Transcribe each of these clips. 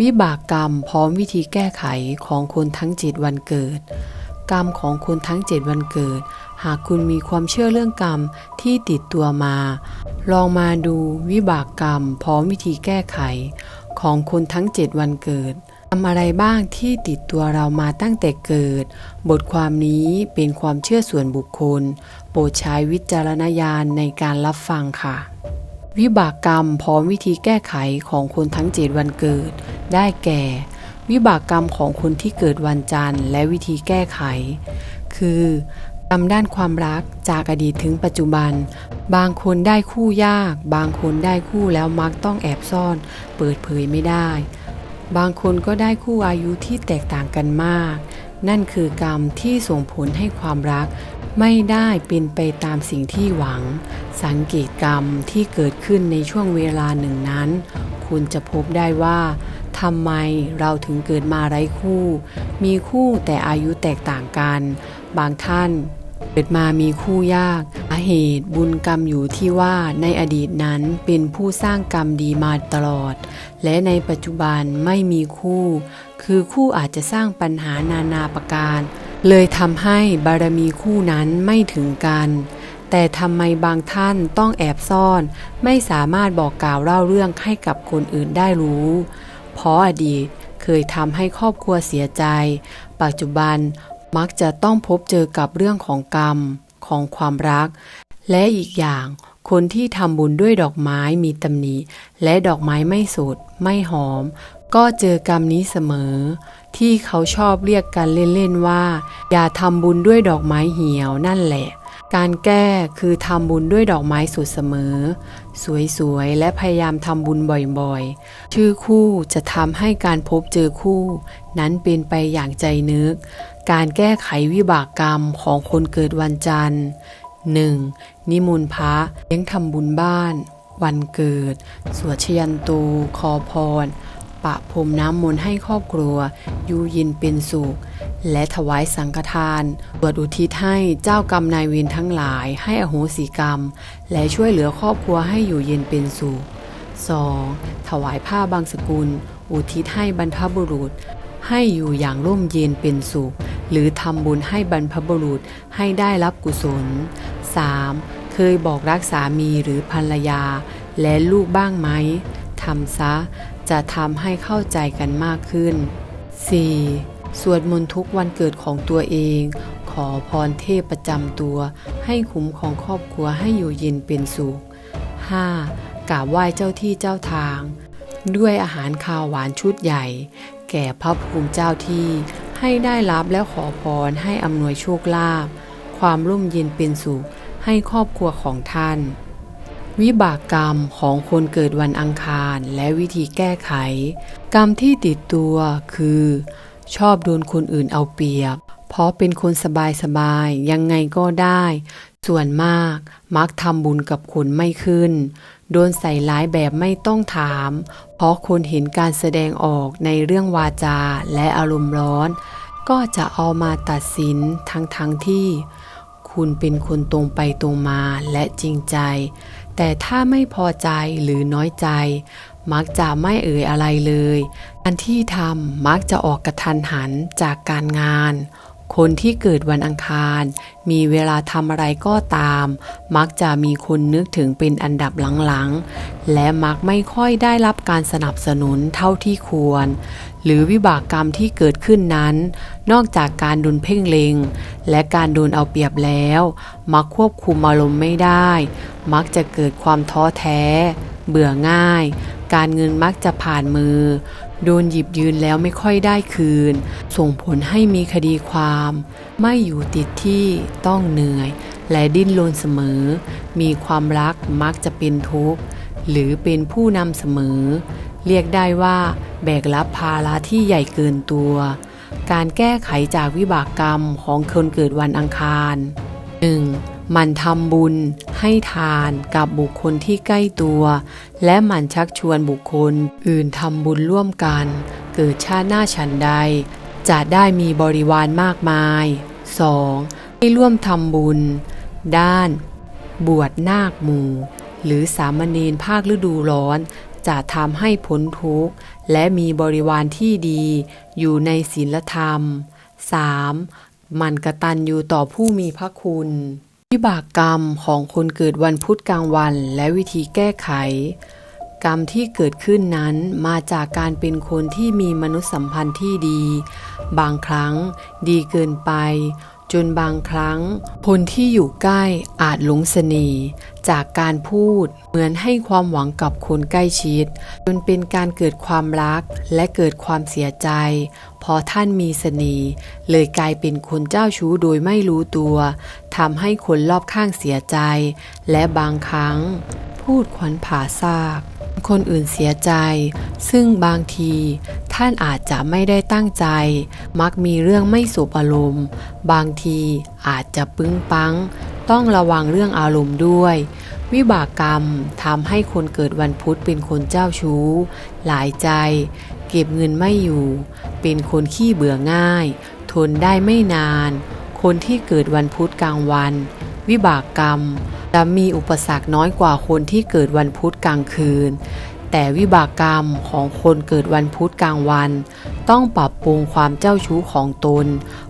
วิบากกรรมพร้อมวิธีแก้ไขของคนทั้งเจ็ดวันเกิด กรรมของคนทั้งเจ็ดวันเกิด หากคุณมีความเชื่อเรื่องกรรมที่ติดตัวมา ลองมาดูวิบากกรรมพร้อมวิธีแก้ไข ของคนทั้งเจ็ดวันเกิดทำอะไรบ้างที่ติดตัวเรามาตั้งแต่เกิด บทความนี้เป็นความเชื่อส่วนบุคคล โปรดใช้วิจารณญาณในการรับฟังค่ะ วิบากกรรมพร้อมวิธีแก้ไขของคนทั้งเจ็ดวันเกิด ได้แก่ วิบากกรรมของคนที่เกิดวันจันทร์ และวิธีแก้ไข คือกรรมด้านความรักจากอดีตถึงปัจจุบัน บางคนได้คู่ยาก บางคนได้คู่แล้วมักต้องแอบซ่อน เปิดเผยไม่ได้ บางคนก็ได้คู่อายุที่แตกต่างกันมาก นั่นคือกรรมที่ส่งผลให้ความรัก ไม่ได้เป็นไปตามสิ่งที่หวัง สังเกตกรรมที่เกิดขึ้นในช่วงเวลาหนึ่งนั้น คุณจะพบได้ว่าทำไมเราถึงเกิดมาไร้คู่ มีคู่แต่อายุแตกต่างกัน บางท่านเกิดมามีคู่ยากสาเหตุบุญกรรมอยู่ที่ว่าในอดีตนั้นเป็นผู้สร้างกรรมดีมาตลอด และในปัจจุบันไม่มีคู่ คือคู่อาจจะสร้างปัญหานานาประการ เลยทำให้บารมีคู่นั้นไม่ถึงกัน แต่ทำไมบางท่านต้องแอบซ่อน ไม่สามารถบอกกล่าวเล่าเรื่องให้กับคนอื่นได้รู้ เพราะอดีตเคยทำให้ครอบครัวเสียใจ ปัจจุบันมักจะต้องพบเจอกับเรื่องของกรรม ของความรัก และอีกอย่างคนที่ทำบุญด้วยดอกไม้มีตำหนิและดอกไม้ไม่สดไม่หอม ก็เจอกรรมนี้เสมอ ที่เขาชอบเรียกกันเล่นๆว่า อย่าทำบุญด้วยดอกไม้เหี่ยวนั่นแหละ การแก้คือทำบุญด้วยดอกไม้สดเสมอ สวยๆ และพยายามทำบุญบ่อยๆ ชื่อคู่จะทำให้การพบเจอคู่ นั้นเป็นไปอย่างใจนึก การแก้ไขวิบากกรรมของคนเกิดวันจันทร์ 1. นิมนต์พระเลี้ยงทำบุญบ้าน วันเกิด สวดชยันตู ขอพร ปะพรมน้ำมนต์ให้ครอบครัว อยู่เยินเป็นสุข และถวายสังฆทานบวดอุทิศให้เจ้ากรรมนายเวรทั้งหลายให้อโหสิกรรม และช่วยเหลือครอบครัวให้อยู่เย็นเป็นสุข 2. ถวายผ้าบางสกุล อุทิศให้บรรพบุรุษ ให้อยู่อย่างร่มเย็นเป็นสุข หรือทำบุญให้บรรพบุรุษให้ได้รับกุศล 3. เคยบอกรักสามีหรือภรรยา และลูกบ้างไหมทำซะ จะทำให้เข้าใจกันมากขึ้น 4. สวดมนต์ทุกวันเกิดของตัวเอง ขอพรเทพประจำตัว ให้คุ้มของครอบครัวให้อยู่เย็นเป็นสุข 5. กราบไหว้เจ้าที่เจ้าทาง ด้วยอาหารข้าวหวานชุดใหญ่ แก่พระภูมิเจ้าที่ ให้ได้รับและขอพรให้อำนวยโชคลาภความร่มเย็นเป็นสุขให้ครอบครัวของท่าน วิบากกรรมของคนเกิดวันอังคารและวิธีแก้ไข กรรมที่ติดตัวคือ ชอบโดนคนอื่นเอาเปรียบ เพราะเป็นคนสบายสบายๆยังไงก็ได้ ส่วนมากมักทำบุญกับคนไม่ขึ้น โดนใส่ร้ายแบบไม่ต้องถาม เพราะคนเห็นการแสดงออกในเรื่องวาจาและอารมณ์ร้อน ก็จะเอามาตัดสินทั้งทั้งๆที่ คุณเป็นคนตรงไปตรงมาและจริงใจ แต่ถ้าไม่พอใจหรือน้อยใจ มักจะไม่เอ่ยอะไรเลย อันที่ทำมักจะออกกระทันหันจากการงาน คนที่เกิดวันอังคาร มีเวลาทำอะไรก็ตาม มักจะมีคนนึกถึงเป็นอันดับหลังๆ และมักไม่ค่อยได้รับการสนับสนุนเท่าที่ควร หรือวิบากกรรมที่เกิดขึ้นนั้น นอกจากการโดนเพ่งเลงและการโดนเอาเปรียบแล้ว มักควบคุมอารมณ์ไม่ได้ มักจะเกิดความท้อแท้ เบื่อง่าย การเงินมักจะผ่านมือ โดนหยิบยืนแล้วไม่ค่อยได้คืน ส่งผลให้มีคดีความ ไม่อยู่ติดที่ต้องเหนื่อย และดิ้นรนเสมอ มีความรักมักจะเป็นทุกข์หรือเป็นผู้นำเสมอ เรียกได้ว่า แบกรับภาระที่ใหญ่เกินตัว การแก้ไขจากวิบากกรรมของคนเกิดวันอังคาร 1. มันทำบุญให้ทานกับบุคคลที่ใกล้ตัว และมันชักชวนบุคคลอื่นทำบุญร่วมกัน เกิดชาติหน้าฉันใด จะได้มีบริวารมากมาย 2. ให้ร่วมทำบุญ ด้าน บวชนาคหมู่ หรือสามเณรภาคฤดูร้อนจะทำให้พ้นทุกข์ และมีบริวารที่ดี อยู่ในศีลธรรม 3. มันกระตัญญูต่อผู้มีพระคุณ วิบากกรรมของคนเกิดวันพุธกลางวันและวิธีแก้ไข กรรมที่เกิดขึ้นนั้นมาจากการเป็นคนที่มีมนุษยสัมพันธ์ที่ดี บางครั้งดีเกินไป จนบางครั้ง คนที่อยู่ใกล้อาจหลงเสน่ห์จากการพูด เหมือนให้ความหวังกับคนใกล้ชิด จนเป็นการเกิดความรักและเกิดความเสียใจ พอท่านมีเสน่ห์เลยกลายเป็นคนเจ้าชู้โดยไม่รู้ตัวทำให้คนรอบข้างเสียใจ และบางครั้ง พูดขวัญผาซากคนอื่นเสียใจ ซึ่งบางที ท่านอาจจะไม่ได้ตั้งใจ มักมีเรื่องไม่สบอารมณ์ บางทีอาจจะปึ้งปัง ต้องระวังเรื่องอารมณ์ด้วย วิบากกรรมทำให้คนเกิดวันพุธเป็นคนเจ้าชู้ หลายใจ เก็บเงินไม่อยู่ เป็นคนขี้เบื่อง่าย ทนได้ไม่นาน คนที่เกิดวันพุธกลางวัน วิบากกรรมจะมีอุปสรรคน้อยกว่าคนที่เกิดวันพุธกลางคืน แต่วิบากกรรมของคนเกิดวันพุธกลางวัน ต้องปรับปรุงความเจ้าชู้ของตน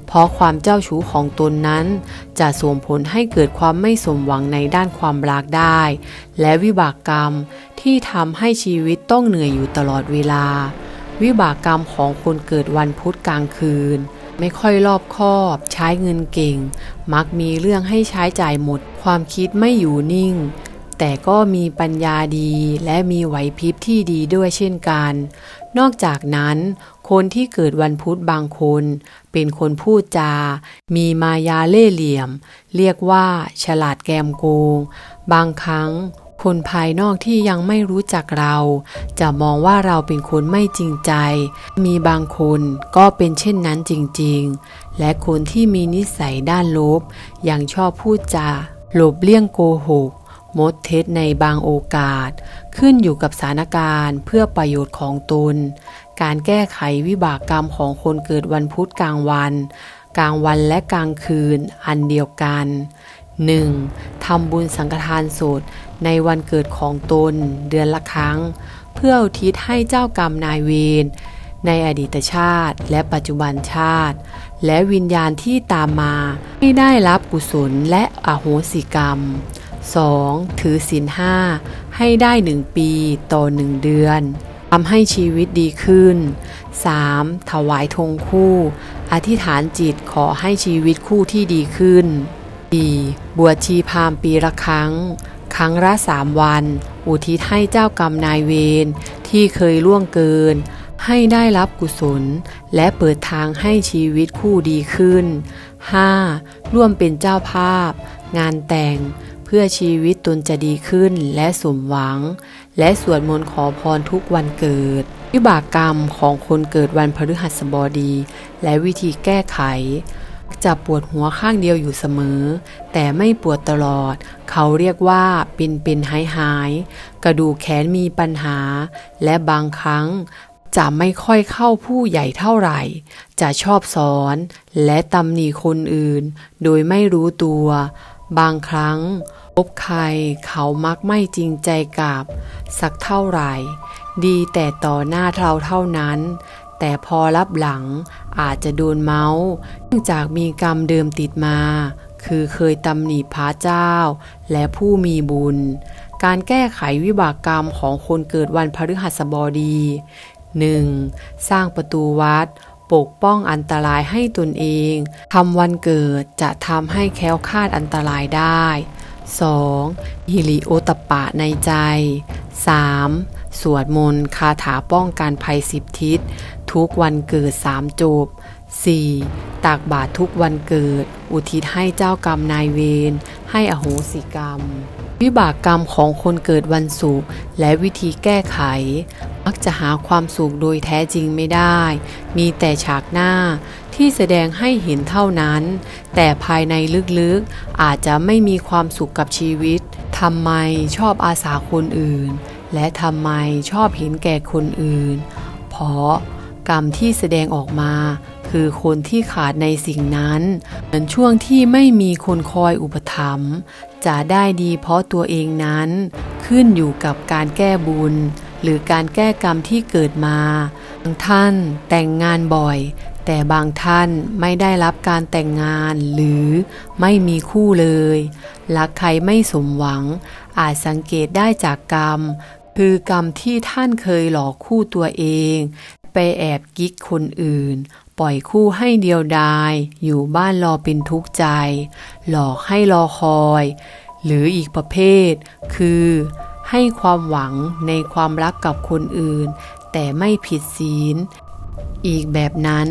เพราะความเจ้าชู้ของตนนั้น จะส่งผลให้เกิดความไม่สมหวังในด้านความรักได้ และวิบากกรรมที่ทำให้ชีวิตต้องเหนื่อยอยู่ตลอดเวลา วิบากกรรมของคนเกิดวันพุธกลางคืน ไม่ค่อยรอบคอบ ใช้เงินเก่ง มักมีเรื่องให้ใช้จ่ายหมด ความคิดไม่อยู่นิ่ง แต่ก็มีปัญญาดีและมีไหวพริบที่ดีด้วยเช่นกัน นอกจากนั้น คนที่เกิดวันพุธบางคน เป็นคนพูดจา มีมายาเล่เหลี่ยม เรียกว่า ฉลาดแกมโกง บางครั้ง คนภายนอกที่ยังไม่รู้จักเรา จะมองว่าเราเป็นคนไม่จริงใจ มีบางคนก็เป็นเช่นนั้นจริงๆ และคนที่มีนิสัยด้านลบ ยังชอบพูดจาหลบเลี่ยงโกหกมดเท็จในบางโอกาส ขึ้นอยู่กับสถานการณ์เพื่อประโยชน์ของตน การแก้ไขวิบากกรรมของคนเกิดวันพุธกลางวัน กลางวันและกลางคืนอันเดียวกัน 1. ทำบุญสังฆทานสด ในวันเกิดของตนเดือนละครั้ง เพื่ออุทิศให้เจ้ากรรมนายเวรในอดีตชาติและปัจจุบันชาติ และวิญญาณที่ตามมาให้ได้รับกุศลและอโหสิกรรม 2. ถือศีลห้าให้ได้หนึ่งปีต่อหนึ่งเดือนทำให้ชีวิตดีขึ้น 3. ถวายธงคู่ อธิษฐานจิตขอให้ชีวิตคู่ที่ดีขึ้น 4. บวชชีพามปีละครั้ง ครั้งละสามวัน อุทิศให้เจ้ากรรมนายเวรที่เคยล่วงเกิน ให้ได้รับกุศล และเปิดทางให้ชีวิตคู่ดีขึ้น 5. ร่วมเป็นเจ้าภาพ งานแต่ง เพื่อชีวิตตนจะดีขึ้นและสมหวัง และสวดมนต์ขอพรทุกวันเกิดวิบากกรรมของคนเกิดวันพฤหัสบดี และวิธีแก้ไข จะปวดหัวข้างเดียวอยู่เสมอ แต่ไม่ปวดตลอด เขาเรียกว่าเป็นเป็นหายหาย กระดูกแขนมีปัญหา และบางครั้งจะไม่ค่อยเข้าผู้ใหญ่เท่าไหร่ จะชอบสอนและตำหนิคนอื่น โดยไม่รู้ตัว บางครั้งพบใครเขามักไม่จริงใจกับ สักเท่าไหร่ ดีแต่ต่อหน้าเราเท่านั้น แต่พอรับหลัง อาจจะโดนเมาส์เนื่องจากมีกรรมเดิมติดมา คือเคยตำหนิพระเจ้า และผู้มีบุญ การแก้ไขวิบากกรรมของคนเกิดวันพฤหัสบดี 1. สร้างประตูวัด ปกป้องอันตรายให้ตนเองทำวันเกิดจะทำให้แค้วคาดอันตรายได้ 2. ฮิริโอตปปะในใจ 3. สวดมนต์คาถาป้องกันภัยสิบทิศ ทุกวันเกิดสามจบ 4. ตากบาตรทุกวันเกิด อุทิศให้เจ้ากรรมนายเวร ให้อโหสิกรรม วิบากกรรมของคนเกิดวันศุกร์และวิธีแก้ไข มักจะหาความสุขโดยแท้จริงไม่ได้ มีแต่ฉากหน้าที่แสดงให้เห็นเท่านั้น แต่ภายในลึกๆอาจจะไม่มีความสุขกับชีวิตทำไมชอบอาสาคนอื่น และทำไมชอบเห็นแก่คนอื่น เพราะกรรมที่แสดงออกมา คือคนที่ขาดในสิ่งนั้นเหมือนช่วงที่ไม่มีคนคอยอุปถัมภ์จะได้ดีเพราะตัวเองนั้น ขึ้นอยู่กับการแก้บุญ หรือการแก้กรรมที่เกิดมาบางท่านแต่งงานบ่อย แต่บางท่านไม่ได้รับการแต่งงานหรือไม่มีคู่เลยรักใครไม่สมหวัง อาจสังเกตได้จากกรรม คือกรรมที่ท่านเคยหลอกคู่ตัวเอง ไปแอบกิ๊กคนอื่น ปล่อยคู่ให้เดียวดาย อยู่บ้านรอเป็นทุกข์ใจ หลอกให้รอคอย หรืออีกประเภท คือ ให้ความหวังในความรักกับคนอื่น แต่ไม่ผิดศีล อีกแบบนั้น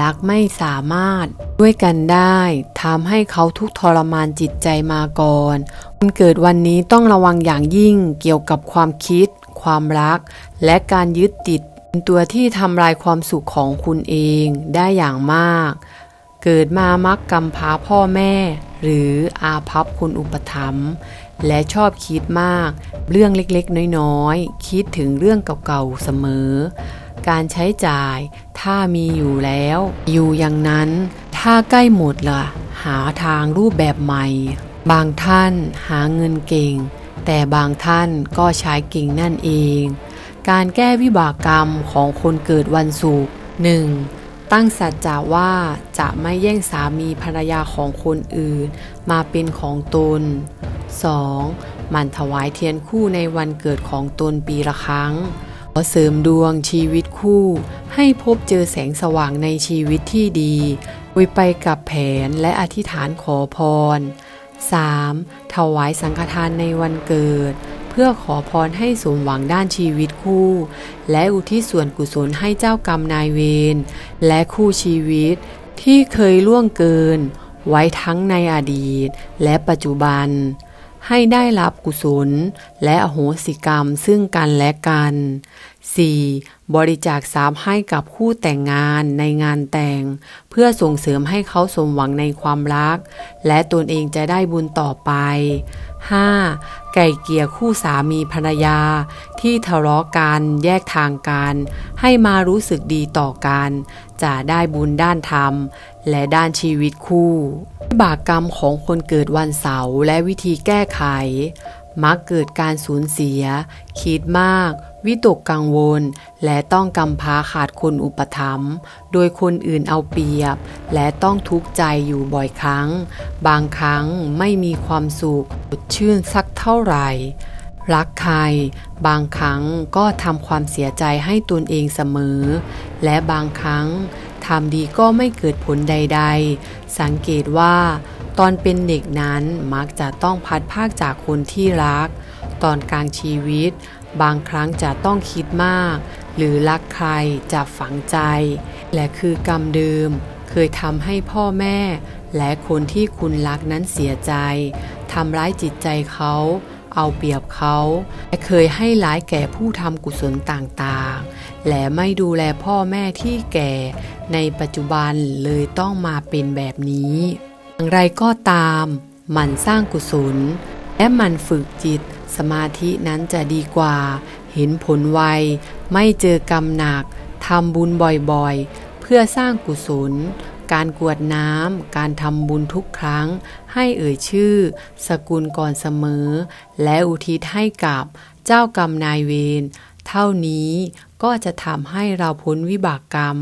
รักไม่สามารถด้วยกันได้ทำให้เขาทุกทรมานจิตใจมาก่อน คนเกิดวันนี้ต้องระวังอย่างยิ่งเกี่ยวกับความคิด ความรัก และการยึดติดเป็นตัวที่ทำลายความสุขของคุณเองได้อย่างมาก เกิดมามักกำพร้าพ่อแม่ หรืออาภัพคนอุปถัมภ์และชอบคิดมาก เรื่องเล็กๆ น้อยๆ คิดถึงเรื่องเก่าๆ เสมอ การใช้จ่ายถ้ามีอยู่แล้ว อยู่อย่างนั้น ถ้าใกล้หมดล่ะ หาทางรูปแบบใหม่ บางท่านหาเงินเก่ง แต่บางท่านก็ใช้เก่งนั่นเอง การแก้วิบากกรรมของคนเกิดวันศุกร์ 1. ตั้งสัจจะว่าจะไม่แย่งสามีภรรยาของคนอื่น มาเป็นของตน 2. มันถวายเทียนคู่ในวันเกิดของตนปีละครั้ง ขอเสริมดวงชีวิตคู่ ให้พบเจอแสงสว่างในชีวิตที่ดีว้ไปกับแผนและอธิษฐานขอพร 3. ถวายสังฆทานในวันเกิด เพื่อขอพรให้สมหวังด้านชีวิตคู่ และอุทิศส่วนกุศลให้เจ้ากรรมนายเวรและคู่ชีวิตที่เคยล่วงเกิน ไว้ทั้งในอดีต และปัจจุบัน ให้ได้รับกุศล และอโหสิกรรมซึ่งกันและกัน 4. บริจาคทรัพย์ให้กับคู่แต่งงานในงานแต่ง เพื่อส่งเสริมให้เขาสมหวังในความรัก และตนเองจะได้บุญต่อไป 5. ไก่เกลี่ยคู่สามีภรรยา ที่ทะเลาะกันแยกทางกัน ให้มารู้สึกดีต่อกัน จะได้บุญด้านธรรม และด้านชีวิตคู่บากกรรมของคนเกิดวันเสาร์และวิธีแก้ไข มักเกิดการสูญเสีย คิดมาก วิตกกังวล และต้องกำพาขาดคนอุปถัมภ์โดยคนอื่นเอาเปรียบ และต้องทุกข์ใจอยู่บ่อยครั้ง บางครั้งไม่มีความสุขสดชื่นสักเท่าไหร่ รักใคร บางครั้งก็ทำความเสียใจให้ตนเองเสมอ และบางครั้งทำดีก็ไม่เกิดผลใด ๆ สังเกตว่า ตอนเป็นเด็กนั้นมักจะต้องพัดภาคจากคนที่รัก ตอนกลางชีวิต บางครั้งจะต้องคิดมาก หรือรักใครจะฝังใจ และคือกรรมเดิม เคยทำให้พ่อแม่ และคนที่คุณรักนั้นเสียใจทำร้ายจิตใจเขาเอาเปรียบเขาและเคยให้ร้ายแก่ผู้ทำกุศลต่างๆ และไม่ดูแลพ่อแม่ที่แก่ ในปัจจุบันเลยต้องมาเป็นแบบนี้ อย่างไรก็ตาม มันสร้างกุศล และมันฝึกจิตสมาธินั้นจะดีกว่า เห็นผลไว ไม่เจอกรรมหนักทำบุญบ่อยๆ เพื่อสร้างกุศล การกวดน้ำ การทำบุญทุกครั้ง ให้เอ่ยชื่อ สกุลก่อนเสมอ และอุทิศให้กับเจ้ากรรมนายเวร เท่านี้ก็จะทำให้เราพ้นวิบากกรรม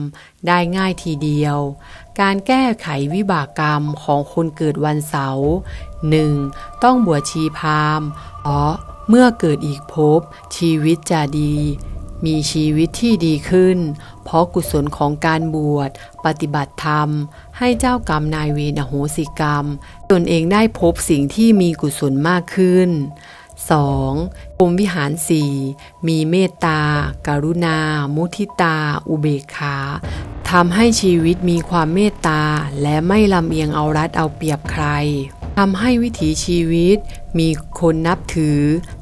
ได้ง่ายทีเดียว การแก้ไขวิบากกรรมของคนเกิดวันเสาร์ 1. ต้องบวชชีพราหมณ์เพราะเมื่อเกิดอีกภพชีวิตจะดี มีชีวิตที่ดีขึ้น เพราะกุศลของการบวช ปฏิบัติธรรม ให้เจ้ากรรมนายเวรโหสิกรรม ตนเองได้พบสิ่งที่มีกุศลมากขึ้น 2. พรมวิหารสี่มีเมตตาการุณา มุทิตา อุเบกขา ทำให้ชีวิตมีความเมตตา และไม่ลำเอียงเอารัดเอาเปรียบใครทำให้วิถีชีวิตมีคนนับถือ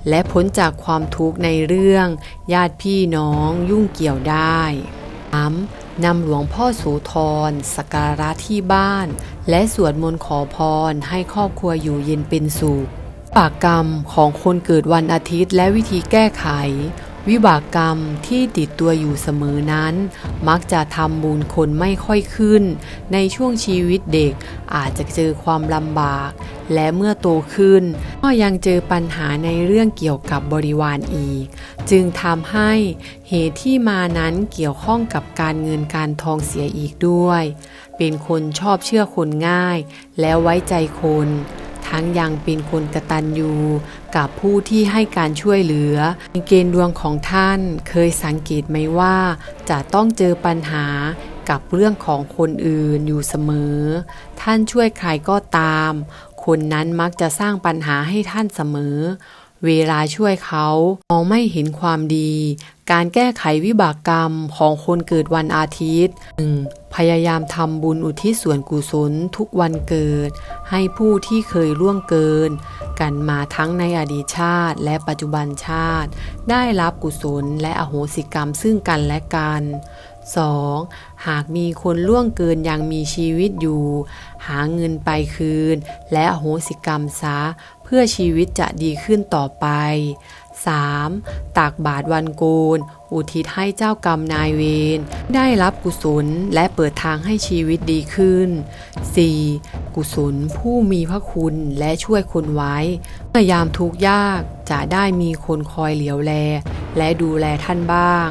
และพ้นจากความทุกข์ในเรื่อง ญาติพี่น้องยุ่งเกี่ยวได้ 3. นำหลวงพ่อโสธรสักการะที่บ้าน และสวดมนต์ขอพรให้ครอบครัวอยู่เย็นเป็นสุขวิบากกรรมของคนเกิดวันอาทิตย์และวิธีแก้ไข วิบากกรรมที่ติดตัวอยู่เสมอนั้น มักจะทำบุญคนไม่ค่อยขึ้น ในช่วงชีวิตเด็กอาจจะเจอความลำบาก และเมื่อโตขึ้น ก็ยังเจอปัญหาในเรื่องเกี่ยวกับบริวารอีก จึงทำให้เหตุที่มานั้นเกี่ยวข้องกับการเงินการทองเสียอีกด้วย เป็นคนชอบเชื่อคนง่าย แล้วไว้ใจคน ทั้งยังเป็นคนกระตัญญูกับผู้ที่ให้การช่วยเหลือในเกณฑ์ดวงของท่านเคยสังเกตไหมว่า จะต้องเจอปัญหากับเรื่องของคนอื่นอยู่เสมอ ท่านช่วยใครก็ตาม คนนั้นมักจะสร้างปัญหาให้ท่านเสมอ เวลาช่วยเขามองไม่เห็นความดี การแก้ไขวิบากกรรมของคนเกิดวันอาทิตย์ 1. พยายามทำบุญอุทิศส่วนกุศลทุกวันเกิด ให้ผู้ที่เคยล่วงเกิน กันมาทั้งในอดีตชาติและปัจจุบันชาติ ได้รับกุศลและอโหสิกรรมซึ่งกันและกัน 2. หากมีคนล่วงเกินยังมีชีวิตอยู่ หาเงินไปคืน และอโหสิกรรมซะ เพื่อชีวิตจะดีขึ้นต่อไป 3. ตากบาตรวันโกน อุทิศให้เจ้ากรรมนายเวรได้รับกุศลและเปิดทางให้ชีวิตดีขึ้น 4. กุศลผู้มีพระคุณและช่วยคนไว้เมื่อยามทุกข์ยากจะได้มีคนคอยเหลียวแล และดูแลท่านบ้าง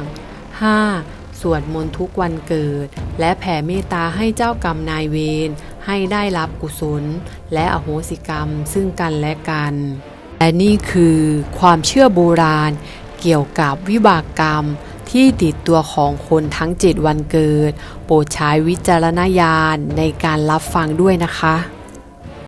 5. สวดมนต์ทุกวันเกิด และแผ่เมตตาให้เจ้ากรรมนายเวรให้ได้รับกุศล และอโหสิกรรมซึ่งกันและกัน และนี่คือความเชื่อโบราณเกี่ยวกับวิบากกรรมที่ติดตัวของคนทั้งเจ็ดวันเกิด โปรดใช้วิจารณญาณในการรับฟังด้วยนะคะ